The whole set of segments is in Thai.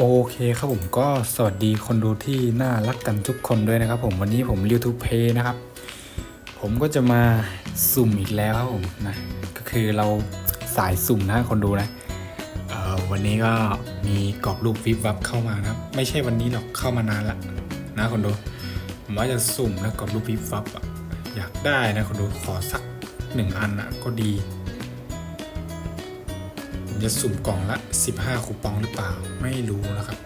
โอเคครับผมก็สวัสดีคนดูที่น่ารักกันทุกคนด้วยนะครับผมวันนี้ผมริวทูเพย์นะครับ ผมก็จะมาสุ่มอีกแล้วครับผมนะก็คือเราสายสุ่มนะคนดูนะเอ่อวันนี้ก็มีกรอบรูปวิบวับเข้ามานะครับ ไม่ใช่วันนี้หรอกเข้ามานานละนะคนดูผมว่าจะสุ่มนะกรอบรูปวิบวับอยากได้นะคนดูขอสักหนึ่งอันอะก็ดี จะสุ่มกล่องละ 15 คูปองหรือเปล่าไม่รู้นะครับ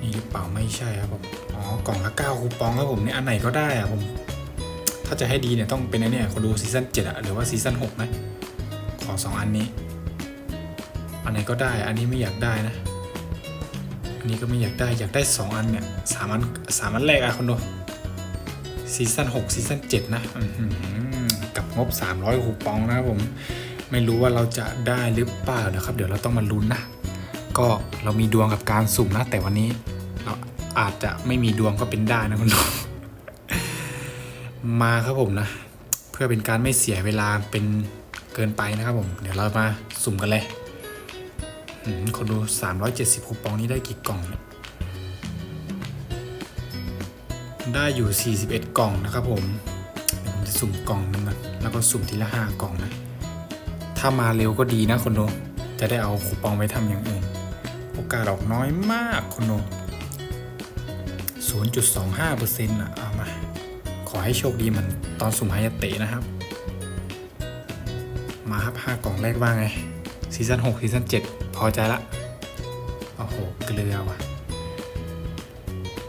นี่หรือเปล่าไม่ใช่ครับผมอ๋อกล่องละ 9 คูปองครับผมเนี่ยอันไหนก็ได้อะผม ถ้าจะให้ดีเนี่ยต้องเป็นไอ้เนี่ยคนดูซีซั่น7อะหรือว่าซีซั่น6นะขอ 2 อันนี้ อันไหนก็ได้ อันนี้ไม่อยากได้นะ อันนี้ก็ไม่อยากได้อยากได้ 2 อันเนี่ยสามอันสามอันแรกอะคนดูซีซั่น6ซีซั่น7นะกับงบ 300คูปองนะครับผม ไม่รู้ว่าเราจะได้หรือเปล่านะครับ เดี๋ยวเราต้องมาลุ้นนะ ก็เรามีดวงกับการสุ่มนะ แต่วันนี้เราอาจจะไม่มีดวงก็เป็นได้นะคุณผู้ชมมาครับผมนะ เพื่อเป็นการไม่เสียเวลาเป็นเกินไปนะครับผม เดี๋ยวเรามาสุ่มกันเลยอืมคนดู 370 คูปองนี้ได้กี่กล่องเนี่ยได้อยู่ 41 กล่องนะครับผมผมจะสุ่มกล่องหนึงก่อนแล้วก็สุ่มทีละห้ากล่องนะ ถ้ามาเร็วก็ดีนะคนดูจะได้เอาคูปองไปทำอย่างอื่น โอกาสออกน้อยมากคนดู0.25%อะเอามา ขอให้โชคดีเหมือนตอนสุ่มฮายาเตะนะครับ มาครับห้ากล่องแรกว่าไงซีซั่น6ซีซั่น7 พอใจละ โอ้โห เกลือว่ะ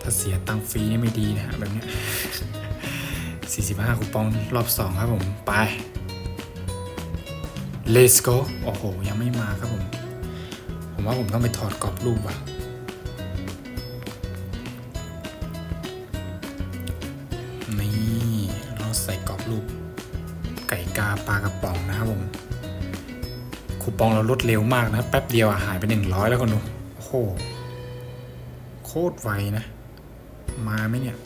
ถ้าเสียตังฟรีนี่ไม่ดีนะฮะแบบเนี้ย45คูปองรอบ 2 ครับผม ไป Let's go โอ้โห ยังไม่มาครับผม ผมว่าผมต้องไปถอดกรอบรูปว่ะ นี่เราใส่กรอบรูป ไก่กาปลากระป๋องนะครับผมคูปองเราลดเร็วมากนะ แป๊บเดียวอะหายไปหนึ่งร้อยแล้วคนดูโอ้โห โคตรไวนะ มาไหมเนี่ย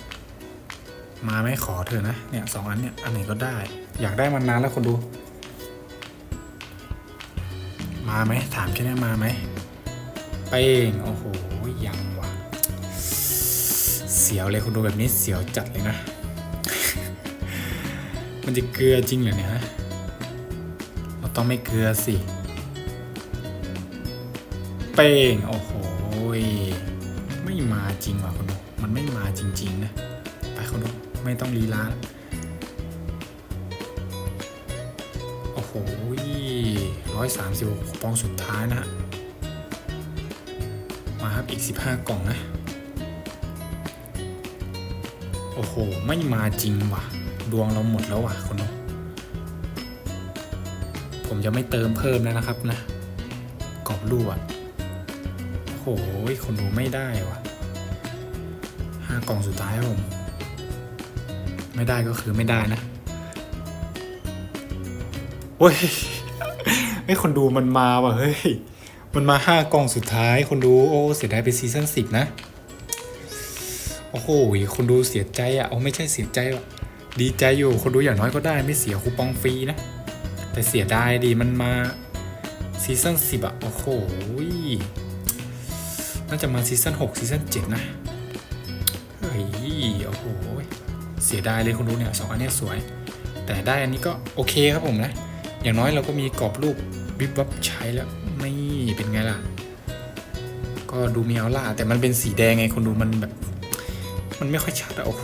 มาไหม่ขอเธอะนะ เนี่ยสองอันเนี่ย อันไหนก็ได้ อยากได้มานานแล้วคนดู มาไหมถามแค่นี้มาไหมเป้งโอ้โหยังวะเสียวเลยคุณดูแบบนี้เสียวจัดเลยนะ มันจะเกลือจริงเหรอเนี่ยฮะเราต้องไม่เกลือสิเป้งโอ้โหไม่มาจริงว่ะคุณดูมันไม่มาจริง ๆ นะไปคุณดูไม่ต้องลีลา โอ้โหร้อยสามสิบหกคูปองสุดท้ายนะฮะ มาครับอีกสิบห้ากล่องนะ โอ้โห ไม่มาจริงว่ะ ดวงเราหมดแล้วว่ะคนดูผมจะไม่เติมเพิ่มแล้วนะครับนะ กรอบรูปอะโอ้โหคนดูไม่ได้ว่ะห้ากล่องสุดท้ายผม ไม่ได้ก็คือไม่ได้นะ โอ้ยไม่คนดูมันมาว่ะเฮ้ย มันมาห้ากล่องสุดท้าย คนดูโอ้เสียดายไปซีซั่นสิบนะ โอ้โหคนดูเสียใจอะโอ้ไม่ใช่เสียใจหรอกดีใจอยู่คนดูอย่างน้อยก็ได้ไม่เสียคูปองฟรีนะ แต่เสียดายดีมันมาซีซั่นสิบอะ โอ้โหน่าจะมาซีซั่นหกซีซั่นเจ็ดนะเฮ้ยโอ้โหเสียดายเลยคนดูเนี่ยสองอันนี้สวย แต่ได้อันนี้ก็โอเคครับผมนะ อย่างน้อยเราก็มีกรอบรูปวิบวับใช้แล้วไม่เป็นไงล่ะ ก็ดูมีเอาล่าแต่มันเป็นสีแดงไงคนดูมันแบบ มันไม่ค่อยชัดอะโอ้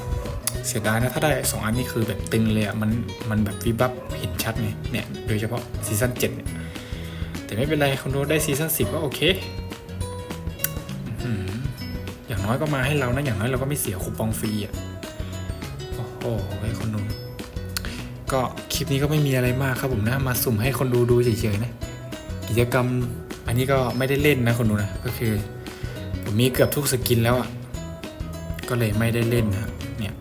เสียดายนะถ้าได้สองอันนี้คือแบบตึงเลยอะมันมันแบบวิบวับเห็นชัดไงเนี่ยโดยเฉพาะซีซั่นเจ็ดเนี่ยแต่ไม่เป็นไรคนดูได้ซีซั่นสิบก็โอเคอย่างน้อยก็มาให้เรานะอย่างน้อยเราก็ไม่เสียคูปองฟรีอะโอ้โหไอ้คนดู ก็คลิปนี้ก็ไม่มีอะไรมากครับผมนะ มาสุ่มให้คนดูดูเฉยๆนะ กิจกรรมอันนี้ก็ไม่ได้เล่นนะคนดูนะ ก็คือ ผมมีเกือบทุกสกินแล้วอะ่ะ ก็เลยไม่ได้เล่นนะเนี่ย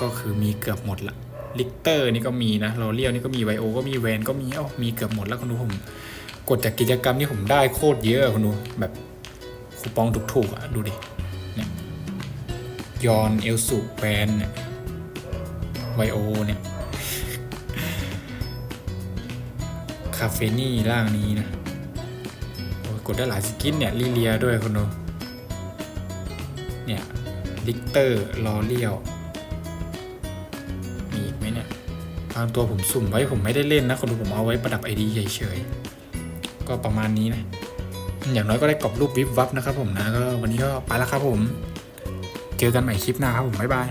ก็คือมีเกือบหมดละ ลิกเตอร์นี่ก็มีนะโรเลียวนี่ก็มีไวโอ ก็มีแวนก็มีเอ้ามีเกือบหมดแล้วคนดูผม กดจากกิจกรรมที่ผมได้โคตรเยอะคนดูแบบคูปองถูกๆอะ่ะดูดิเนี่ยยอนเอลสุแวนเนี่ยไวโอเนี่ย คาเฟนี่ร่างนี้นะโอ้ยกดได้หลายสกินเนี่ยลีเลียด้วยคุณดูเนี่ยลิกเตอร์ลอเลียวมีอีกไหมเนี่ยบางตัวผมสุ่มไว้ผมไม่ได้เล่นนะคนดูผมเอาไว้ประดับไอดีเฉยๆก็ประมาณนี้นะ อย่างน้อยก็ได้กรอบรูปวิบวับนะครับผมนะก็วันนี้ก็ไปแล้วครับผม เจอกันใหม่คลิปหน้าครับผมบ๊ายบาย